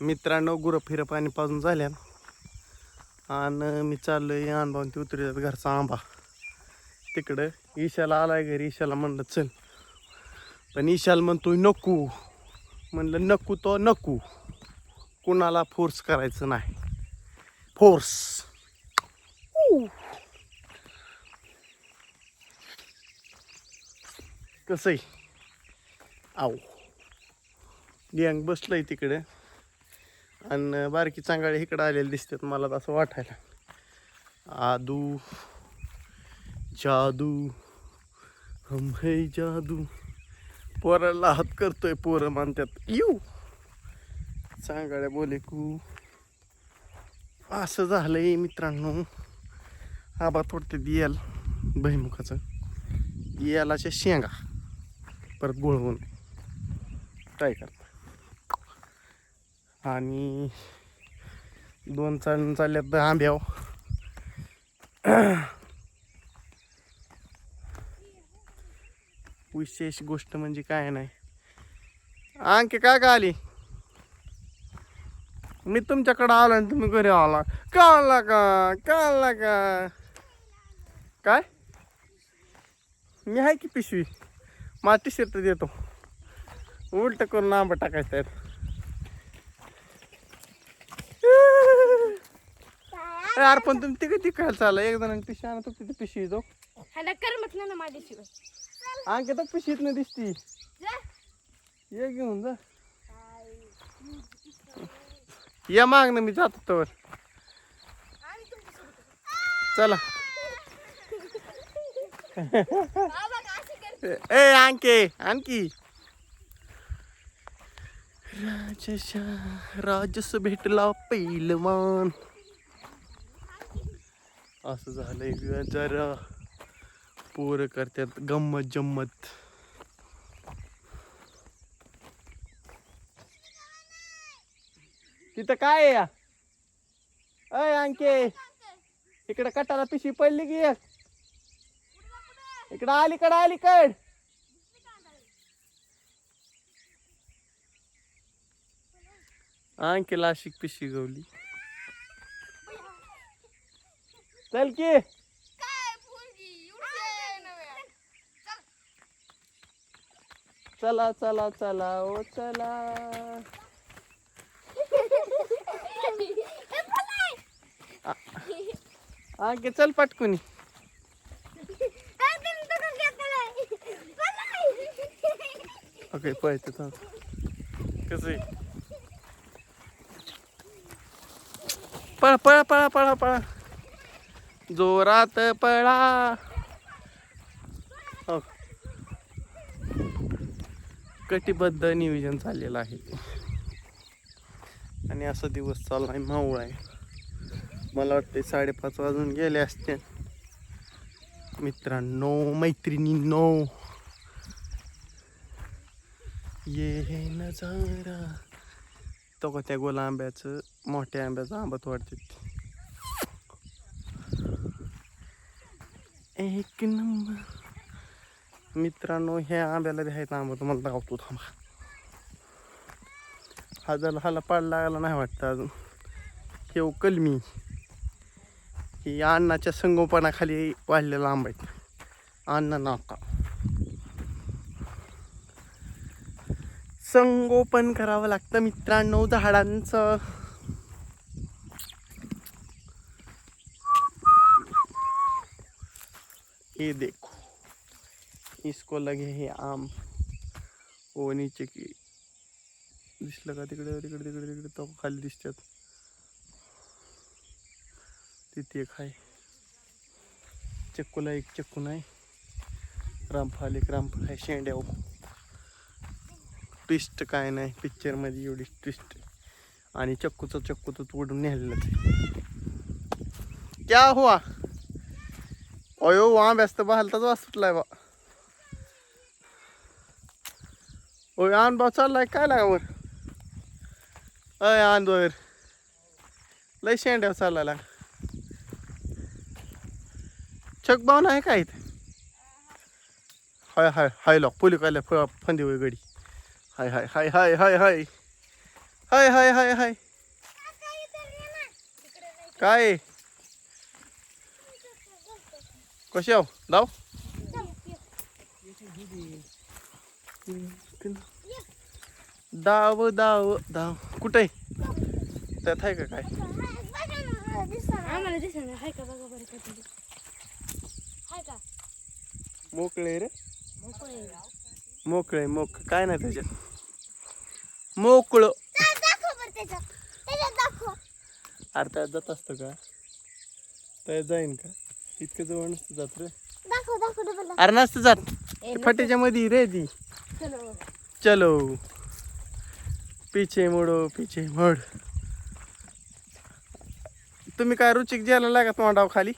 मित्रांनो गुरं फिरं पाणी पाजून झाल्या आणि मी चाललोय अनभाऊन ते उतरतात घरचा आंबा. तिकडं ईशाला आलाय घरी ईशाला म्हणलं चल. पण ईशाला म्हणतोय नको. म्हणलं नको तो नको. कुणाला फोर्स करायचं नाही. फोर्स कसं आहे आव गँग बसलंय तिकडे. आणि बारकी चांगाळे इकडं आलेले दिसतात मला तर असं वाटायला. आदू जादू हम है जादू. पोराला हात करतोय पोरं मानतात येऊ चांगाळ्या बोले कू असं झालंय मित्रांनो. आबा थोडते दियाल बहिमुखाचं. यालाच्या शेंगा. परत गोळवून. काय करता आणि दोन चाल चालल्यात आंब्याव विशेष गोष्ट म्हणजे काय नाही. आणखी काय का आली मी तुमच्याकडं आलो आणि तुम्ही घरी आला. का आला का? का आला का? काय? मी आहे की पिशवी? मला टी शर्ट देतो. उलट करून आंबा टाकायचं त्यात यार पण तुम्ही तिकडे तिकडे चालला. एक जण आणत होती ती पिशवी तो ह्याला करमत नाही ना माझ्याशिवाय. आणखी तर पिशवीत नाही दिसती. जा. ये घेऊन जा. या माग ना मी जातो तर चला. ए आणखे आणखी. राजशा राजस भेटला पैलवान. असं झालंय जरा पोरं करतात गंमत जम्मत. तिथं काय आहे या? अय अंके. इकडे कटाला पिशवी पडली की एक. इकडं अलीकडं अलीकड. अंकेला अशी पिशवी गवली. चल की. चला. चला चला ओ चला. अंके चल पटकुनी. ओके पळते थांब. कसं पळा पळा पळा पळा पळा. जोरात पळा हो। कटिबद्ध नियोजन चाललेलं आहे आणि असा दिवस चाललाय मावळ आहे. मला वाटते साडेपाच वाजून गेले असते मित्रांनो मैत्रिणींनो. ये नजारा. तो का त्या गोला आंब्याचं मोठ्या आंब्याचं आंबत वाटते. एक नंबर. मित्रांनो ह्या आंब्याला बी आहेत आंबा तुम्हाला दाखवतो थांबा. हा जर हाला पाड लागला नाही वाटतं अजून. हे कलमी ही अण्णाच्या संगोपनाखाली वाढलेला आंबा आहे अण्णा नाका. संगोपन करावं लागतं मित्रांनो झाडांचं. हे देखो। इसको लगे हे आम। ओ नीचे की दिसलं का तिकडे तिकडे तिकडे तिकडे तो खाली दिसतात तिथे एक आहे चक्कूला एक चक्कू नाही रामफाल एक रामफाल आहे शेंड्याव ट्विस्ट काय नाही पिक्चरमध्ये एवढी ट्विस्ट आणि चक्कूचं चक्कू तर तोडून न्यायला क्या हुआ? अयो वहाँ व्यस्त बहालताच वास सुटलाय बा. ओय आण भाऊ चाललाय काय लागावर अय आंदोर लय शेंड्यावर चाललाय चक भाऊ नाही काय इथे? हाय हाय हाय लॉक पोली काय फंदी होय गडी. हाय हाय हाय हाय हाय हाय. हाय हाय हाय हाय. काय आहे? कशी आहो? दाव. दाव दाव दाव. कुठे? त्यात आहे का काय? आम्हाला दिसत नाही हाय का? बघा बरं कधी हाय का? मोकळे रे. मोकळे. मोकळे मोक. काय नाही त्याच्यात. मोकळं. अरे त्यात जात असतं का? त्यात जाईन का? इतकं जवळ नसतं जात रे. दाखव दाखव डबल अरे नसतं जात. फाटीच्या मध्ये रे ती. चलो. चलो. पीछे मोडो पीछे मोड. तुम्ही काय रुचिक ज्याला लागा तोंडाव खाली?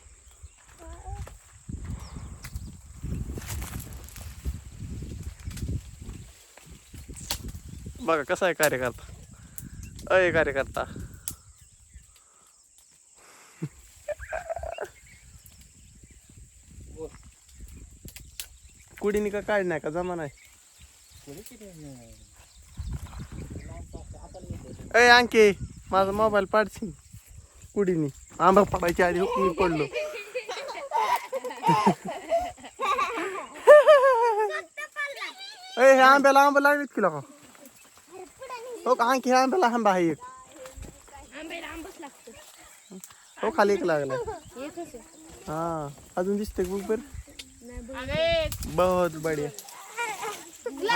बघा कसा आहे कार्यकर्ता. अय कार्यकर्ता. कुडीनी का काढणार का? जमा नाही अय अंके माझा मोबाईल पाडशील? कुडीनी. आंबा पडायच्या आधी मी पडलो. अय हे आंब्याला आंबा लागलेत की का हो का? आंब्याला आंबा आहे एक. हो खाली एक लागला आहे. हा अजून दिसते बघ बर? बहुत बढ़िया।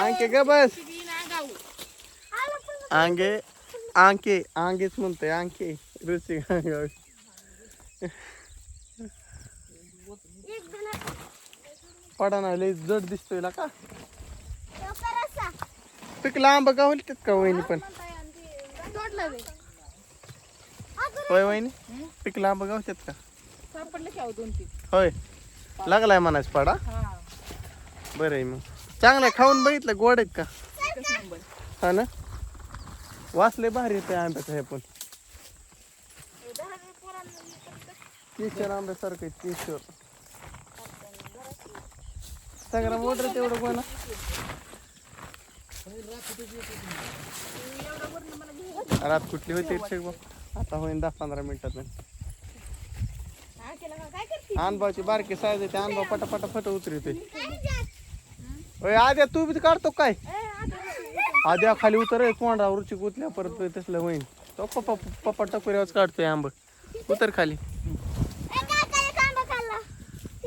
अंके ग बस? आंगे आंके आंगेच म्हणतोय आंके रुची पडा ना लय जड दिसतोय ना का पिकला आंबा गावलतात का वहिनी पण? होय वहिनी पिकला आंबा गावतात का की होय लागलाय म्हणायचं पाडा. बरं आहे मग. चांगलं खाऊन बघितलं गोड आहेत का? हा ना? वासले भारी येते आंब्याचं हे पण. केशर आंब्यासारखं आहे, केशर. सगळं मोठं तेवढं कोणा? रात कुठली होती बघ. आता होईन दहा पंधरा मिनिटात. हा केला का? काय करते? अनबाची बारकी साईज आहे ते अनबा पटापटा फट उतरते आद्या तू बी काढतो काय? आद्या खाली उतर रे, तोंडा रुची कुतल्या परत तसलं होईन तो पप्पा पप्पा टकोऱ्यावर काढतोय आंब उतर खाली.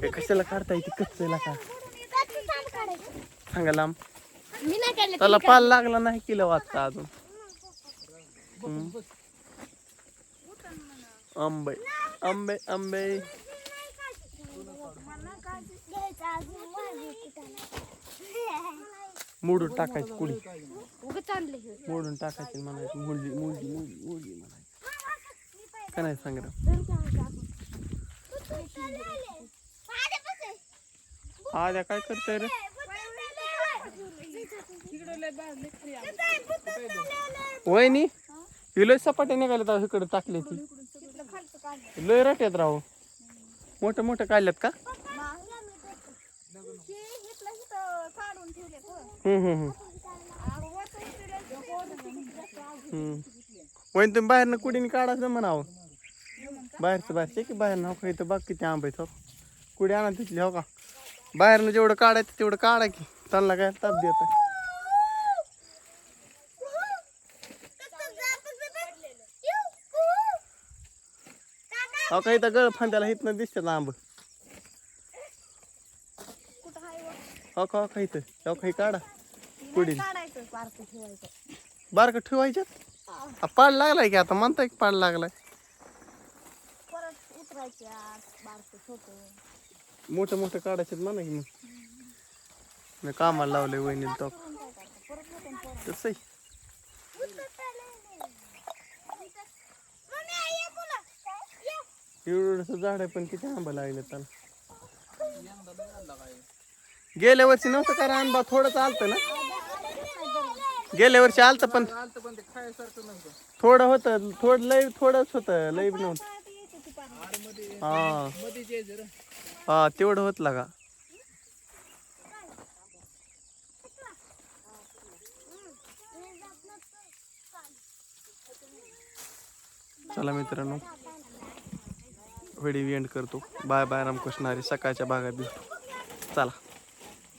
हे कशाला काढता येते कच्च का? सांगा लांब. त्याला पाल लागला नाही किलो वाजता अजून. आंबे आंबे आंबे. मोडून टाकायची कुडी. मोडून टाकायची म्हणायची मुलगी मुलगी मुलगी मुलगी म्हणायची का नाही सांग. आद्या काय करतोय रे. वहिनी ही लय सपाटे निघाले तर इकडे टाकले ती लय रट्यात राहू मोठे मोठे काढल्यात का हम्म तुम्ही बाहेरनं कुडीने काढायचं म्हणावं. बाहेरचं बाहेरचे की बाहेर हो का इथं बाकी किती आंबे आहेत हो कुडी आणा तिथली हो का? बाहेरनं जेवढं काढायचं तेवढं काढा की. त्यांना काय ताप देत अहो का इथं गळ फांद्याला इथनं दिसतात आंब. हो, हो का इथं? हो काढा. काढायचं पार्क ठेवायचं बारकं ठेवायच्यात? पाड लागलाय की आता? म्हणताय की पाड लागलाय. परत उतरायचे बारक छोट मोठं मोठं काढायचे म्हणा की मग. मी कामाला लावले वहिनी तो. एवढं झाड आहे पण किती आंबा लागले त्याला. गेल्या वर्षी नव्हतं का रे आंबा थोडं चालतं ना? गेल्या वर्षी आलतं पण आलतं पण ते खायसारखं नव्हतं. थोडं होतं थोडं लय थोडंच होतं लय नव्हतं. हा. मध्ये जे जरा. हा तेवढं होत लागा. चला मित्रांनो व्हिडिओ एंड करतो. बाय बाय रामकृष्ण हरी सकाळच्या भागात भेटू. चला.